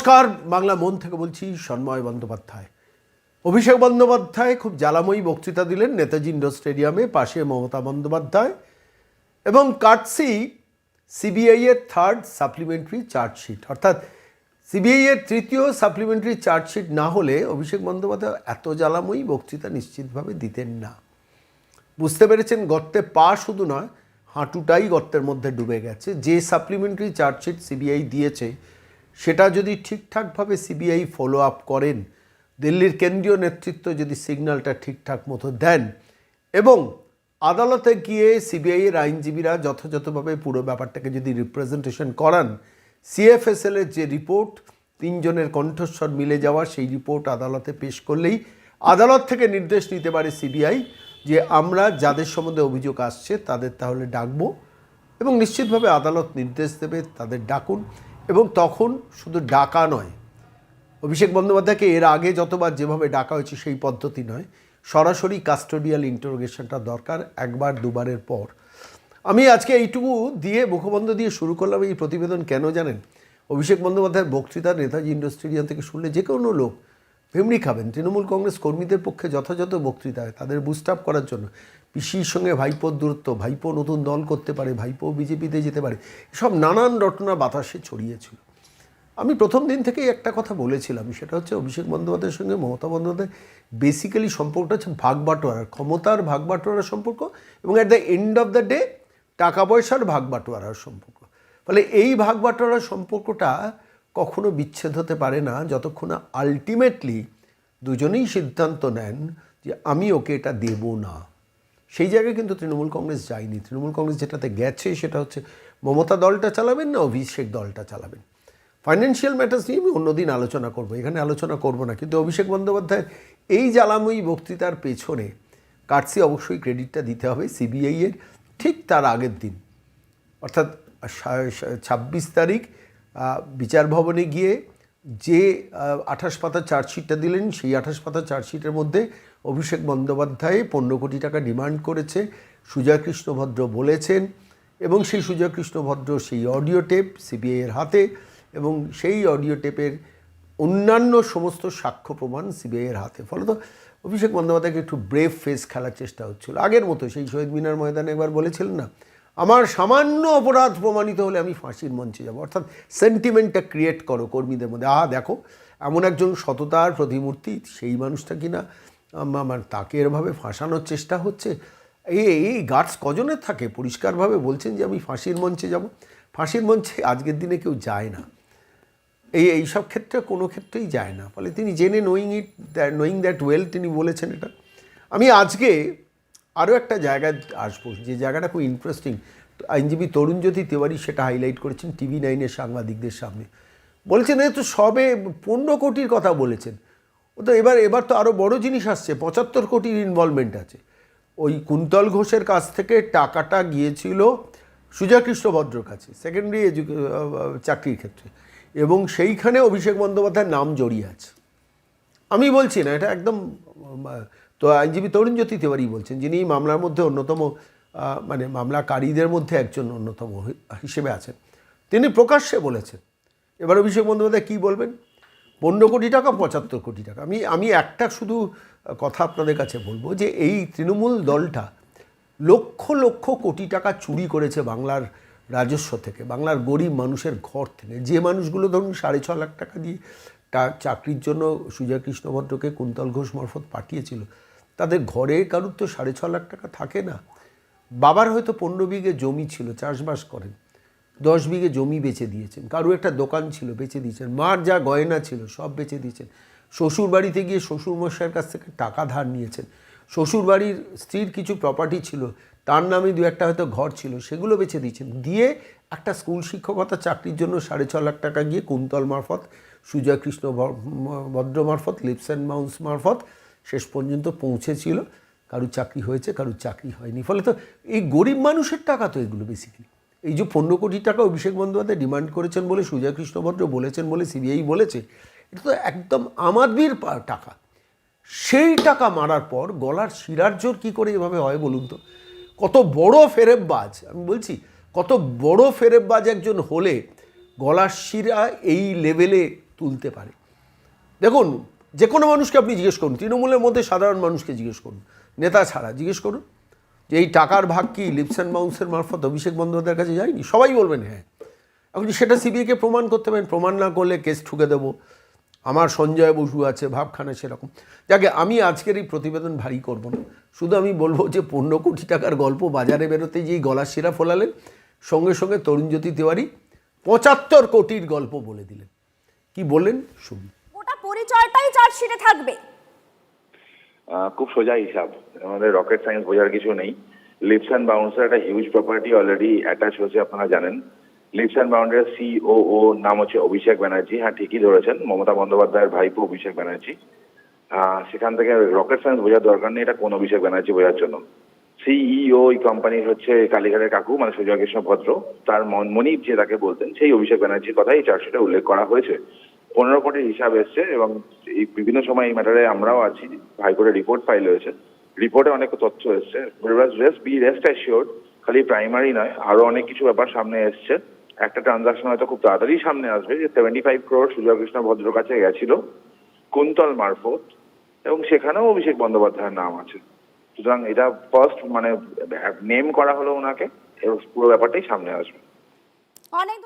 নমস্কার, বাংলা মন থেকে বলছি সন্ময় বন্দ্যোপাধ্যায়। অভিষেক বন্দ্যোপাধ্যায় খুব জ্বালাময়ী বক্তৃতা দিলেন নেতাজি ইন্ডোর স্টেডিয়ামে পাশে মমতা বন্দ্যোপাধ্যায় এবং কাটসি সিবিআই এর থার্ড সাপ্লিমেন্টারি চার্জশিট। অর্থাৎ সিবিআই এর তৃতীয় সাপ্লিমেন্টারি চার্জশিট না হলে অভিষেক বন্দ্যোপাধ্যায় এত জ্বালাময়ী বক্তৃতা নিশ্চিতভাবে দিতেন না। বুঝতে পেরেছেন, গর্তে পা শুধু নয়, হাঁটুটাই গর্তের মধ্যে ডুবে গেছে। যে সাপ্লিমেন্টারি চার্জশিট সিবিআই দিয়েছে সেটা যদি ঠিকঠাকভাবে সিবিআই ফলো আপ করেন, দিল্লির কেন্দ্রীয় নেতৃত্ব যদি সিগন্যালটা ঠিকঠাক মতো দেন এবং আদালতে গিয়ে সিবিআইয়ের আইনজীবীরা যথাযথভাবে পুরো ব্যাপারটাকে যদি রিপ্রেজেন্টেশন করান সিএফএসএল এর যে রিপোর্ট তিনজনের কণ্ঠস্বর মিলে যাওয়া সেই রিপোর্ট আদালতে পেশ করলেই আদালত থেকে নির্দেশ নিতে পারে সিবিআই যে আমরা যাদের সম্বন্ধে অভিযোগ আসছে তাদের তাহলে ডাকবো এবং নিশ্চিতভাবে আদালত নির্দেশ দেবে, তাদের ডাকুন। এবং তখন শুধু ডাকা নয়, অভিষেক বন্দ্যোপাধ্যায়কে এর আগে যতবার যেভাবে ডাকা হয়েছে সেই পদ্ধতি নয়, সরাসরি কাস্টোডিয়াল ইন্টারোগেশনটা দরকার একবার দুবারের পর। আমি আজকে এইটুকু দিয়ে মুখবন্ধ দিয়ে শুরু করলাম এই প্রতিবেদন কেন জানেন? অভিষেক বন্দ্যোপাধ্যায়ের বক্তৃতা নেতাজি ইন্ডোর স্টেডিয়াম থেকে শুনলে যে কোনো লোক ভেমড়ি খাবেন। তৃণমূল কংগ্রেস কর্মীদের পক্ষে যথাযথ বক্তৃতা হয় তাদের বুস্ট আপ করার জন্য। পিসির সঙ্গে ভাইপোর দূরত্ব, ভাইপো নতুন দল করতে পারে, ভাইপো বিজেপিতে যেতে পারে সব নানান রটনা বাতাসে ছড়িয়েছিল আমি প্রথম দিন থেকেই একটা কথা বলেছিলাম, সেটা হচ্ছে অভিষেক বন্দ্যোপাধ্যায়ের সঙ্গে মমতা বন্দ্যোপাধ্যায় বেসিক্যালি সম্পর্কটা হচ্ছে ভাগ বাটোয়ারার ক্ষমতার ভাগ বাটোয়ারার সম্পর্ক এবং at the end of the day টাকা পয়সার ভাগ বাটোয়ারার সম্পর্ক। ফলে এই ভাগ বাটোয়ারার সম্পর্কটা কখনো বিচ্ছেদ হতে পারে না, যতক্ষণ না আলটিমেটলি দুজনেই সিদ্ধান্ত নেন যে আমি ওকে এটা দেব না। সেই জায়গায় কিন্তু তৃণমূল কংগ্রেস যায়নি। তৃণমূল কংগ্রেস যেটাতে গেছে সেটা হচ্ছে মমতা দলটা চালাবেন না অভিষেক দলটা চালাবেন। ফাইন্যান্সিয়াল ম্যাটার্স নিয়ে আমি অন্যদিন আলোচনা করব। এখানে আলোচনা করব না। কিন্তু অভিষেক বন্দ্যোপাধ্যায়ের এই জ্বালাময়ী বক্তৃতার পেছনে কাটসি অবশ্যই ক্রেডিটটা দিতে হবে সিবিআইয়ের ঠিক তার আগের দিন। অর্থাৎ ছাব্বিশ তারিখ বিচার ভবনে গিয়ে যে আঠাশ পাতা চার্জশিটটা দিলেন, সেই আঠাশ পাতা চার্জশিটের মধ্যে অভিষেক বন্দ্যোপাধ্যায় পনেরো কোটি টাকা ডিমান্ড করেছে, সুজয় কৃষ্ণ ভদ্র বলেছেন, এবং সেই সুজয় কৃষ্ণ ভদ্র সেই অডিও টেপ সিবিআইয়ের হাতে, এবং সেই অডিও টেপের অন্যান্য সমস্ত সাক্ষ্য প্রমাণ সিবিআইয়ের হাতে। ফলত অভিষেক বন্দ্যোপাধ্যায়কে একটু ব্রেভ ফেস খেলার চেষ্টা হচ্ছিল। আগের মতো সেই শহীদ মিনার ময়দানে একবার বলেছিলেন না আমার সামান্য অপরাধ প্রমাণিত হলে আমি ফাঁসির মঞ্চে যাব। অর্থাৎ সেন্টিমেন্টটা ক্রিয়েট করো কর্মীদের মধ্যে। আহ, দেখো, এমন একজন সততার প্রতিমূর্তি, সেই মানুষটা কিনা আমার তাকে এরভাবে ফাঁসানোর চেষ্টা হচ্ছে। এই এই গার্ডস কজনের থাকে? পরিষ্কারভাবে বলছেন যে আমি ফাঁসির মঞ্চে যাব। ফাঁসির মঞ্চে আজকের দিনে কেউ যায় না। এই এইসব ক্ষেত্রে কোনো ক্ষেত্রেই যায় না। ফলে তিনি জেনে knowing it knowing that well তিনি বলেছেন এটা। আমি আজকে আরও একটা জায়গায় আসব, যে জায়গাটা খুব ইন্টারেস্টিং আইনজীবী তরুণজ্যোতি তিওয়ারি সেটা হাইলাইট করেছেন টিভি নাইনের সাংবাদিকদের সামনে। বলেছেন এই তো সবে পনেরো কোটির কথা বলেছেন। ও তো এবার এবার তো আরও বড় জিনিস আসছে, পঁচাত্তর কোটির ইনভলভমেন্ট আছে। ওই কুন্তল ঘোষের কাছ থেকে টাকাটা গিয়েছিল কৃষ্ণ ভদ্রর কাছে সেকেন্ডারি এডুকে চাকরির ক্ষেত্রে। এবং সেইখানে অভিষেক বন্দ্যোপাধ্যায়ের নাম জড়িয়ে আছে। আমি বলছি না, এটা একদম তো আইনজীবী তরুণ জ্যোতি তিওয়ারি বলছেন, যিনি এই মামলার মধ্যে অন্যতম মানে মামলাকারীদের মধ্যে একজন অন্যতম হিসেবে আছেন। তিনি প্রকাশ্যে বলেছেন, এবার অভিষেক বন্দ্যোপাধ্যায় কী বলবেন? পনেরো কোটি টাকা, পঁচাত্তর কোটি টাকা। আমি আমি একটা শুধু কথা আপনাদের কাছে বলব যে, এই তৃণমূল দলটা লক্ষ লক্ষ কোটি টাকা চুরি করেছে বাংলার রাজস্ব থেকে, বাংলার গরিব মানুষের ঘর থেকে। যে মানুষগুলো ধরুন সাড়ে ছ লাখ টাকা দিয়ে টা- চাকরির জন্য সুজয় কৃষ্ণ ভদ্রকে কুন্তল ঘোষ মারফত পাঠিয়েছিল। তাদের ঘরে কারুর তো সাড়ে ছ লাখ টাকা থাকে না। বাবার হয়তো পনেরো বিঘে জমি ছিল, চাষবাস করেন। দশ বিঘে জমি বেচে দিয়েছেন। কারও একটা দোকান ছিল, বেচে দিয়েছেন। মার যা গয়না ছিল, সব বেচে দিয়েছেন। শ্বশুর বাড়িতে গিয়ে শ্বশুর মশাইয়ের কাছ থেকে টাকা ধার নিয়েছেন। শ্বশুর বাড়ির স্ত্রীর কিছু প্রপার্টি ছিল, তার নামে দু একটা হয়তো ঘর ছিল, সেগুলো বেছে দিয়েছেন। দিয়ে একটা স্কুল শিক্ষকতা চাকরির জন্য সাড়ে ছ লাখ টাকা গিয়ে কুন্তল মারফত সুজয় কৃষ্ণ ভদ্র মারফত, লিপস অ্যান্ড মাউন্স মারফত শেষ পর্যন্ত পৌঁছেছিল। কারুর চাকরি হয়েছে, কারুর চাকরি হয়নি। ফলে তো এই গরিব মানুষের টাকা তো এগুলো বেসিক্যালি এই যে পনেরো কোটি টাকা অভিষেক বন্দ্যোপাধ্যায় ডিমান্ড করেছেন বলে সুজয় কৃষ্ণ ভদ্র বলেছেন বলে সিবিআই বলেছে, এটা তো একদম আমাদের টাকা। সেই টাকা মারার পর গলার শিরার জোর কী করে এভাবে হয় বলুন তো? কত বড় ফেরেববাজ। আমি বলছি কত বড় ফেরেববাজ একজন হলে গলার শিরা এই লেভেলে তুলতে পারে। দেখুন যে কোনো মানুষকে আপনি জিজ্ঞেস করুন, তৃণমূলের মধ্যে সাধারণ মানুষকে জিজ্ঞেস করুন, নেতা ছাড়া জিজ্ঞেস করুন, যে এই টাকার ভাগ কি লিপস অ্যান্ড বাউন্সের মারফত অভিষেক বন্দ্যোপাধ্যায়ের কাছে যায়নি? সবাই বলবেন হ্যাঁ। এখন সেটা সিবিআইকে প্রমাণ করতে পারেন, প্রমাণ না করলে কেস ঠুকে দেবো। আমার সঞ্জয় বসু আছে, ভাবখানা সেরকম। যাকে আমি আজকের এই প্রতিবেদন ভারী করব না। শুধু আমি বলব যে পনেরো কোটি টাকার গল্প বাজারে বেরোতে যেই গলার শিরা ফোলালেন সঙ্গে সঙ্গে তরুণজ্যোতি তিওয়ারি পঁচাত্তর কোটির গল্প বলে দিলেন। কি বললেন? শুনুন। গোটা পরিচয়টাই চার্জশিটে থাকবে। খুব সোজা হিসাব। আমাদের রকেট সায়েন্স বোঝার কিছু নেই। লিপস অ্যান্ড বাউন্সের একটা হিউজ প্রপার্টি অলরেডি অ্যাটাচ হয়েছে আপনারা জানেন। লিপস অ্যান্ড বাউন্ডের সিও ও নাম হচ্ছে অভিষেক ব্যানার্জি। হ্যাঁ ঠিকই ধরেছেন মমতা বন্দ্যোপাধ্যায়ের ভাইপো অভিষেক ব্যানার্জি। সেখান থেকে রকেট সায়েন্স বোঝার দরকার নেই এটা কোন অভিষেক ব্যানার্জি বোঝার জন্য। সিইও এই কোম্পানির হচ্ছে কালীঘাটের কাকু মানে সুজয় কৃষ্ণ ভদ্র তার মন- মনিব যে তাকে বলতেন, সেই অভিষেক ব্যানার্জির কথা এই চার্জশিটে উল্লেখ করা হয়েছে। পনেরো কোটির হিসাব এসছে এবং এই বিভিন্ন সময় এই ম্যাটারে আমরাও আছি হাইকোর্টে রিপোর্ট ফাইল হয়েছে। রিপোর্টে অনেক তথ্য এসছে। রেস্ট বি রেস্ট অ্যাসিওর্ড খালি প্রাইমারি নয়, আরও অনেক কিছু ব্যাপার সামনে এসছে। একটা ট্রানজাকশন হয়তো খুব তাড়াতাড়ি সামনে আসবে, যে সেভেন্টি ফাইভ ক্রোড সুজয় কৃষ্ণ ভদ্র কাছে গেছিল, কুন্তল মারফত, এবং সেখানেও অভিষেক বন্দ্যোপাধ্যায়ের নাম আছে। সুতরাং এটা ফার্স্ট মানে নেম করা হলো ওনাকে পুরো ব্যাপারটাই সামনে আসবে। অনেক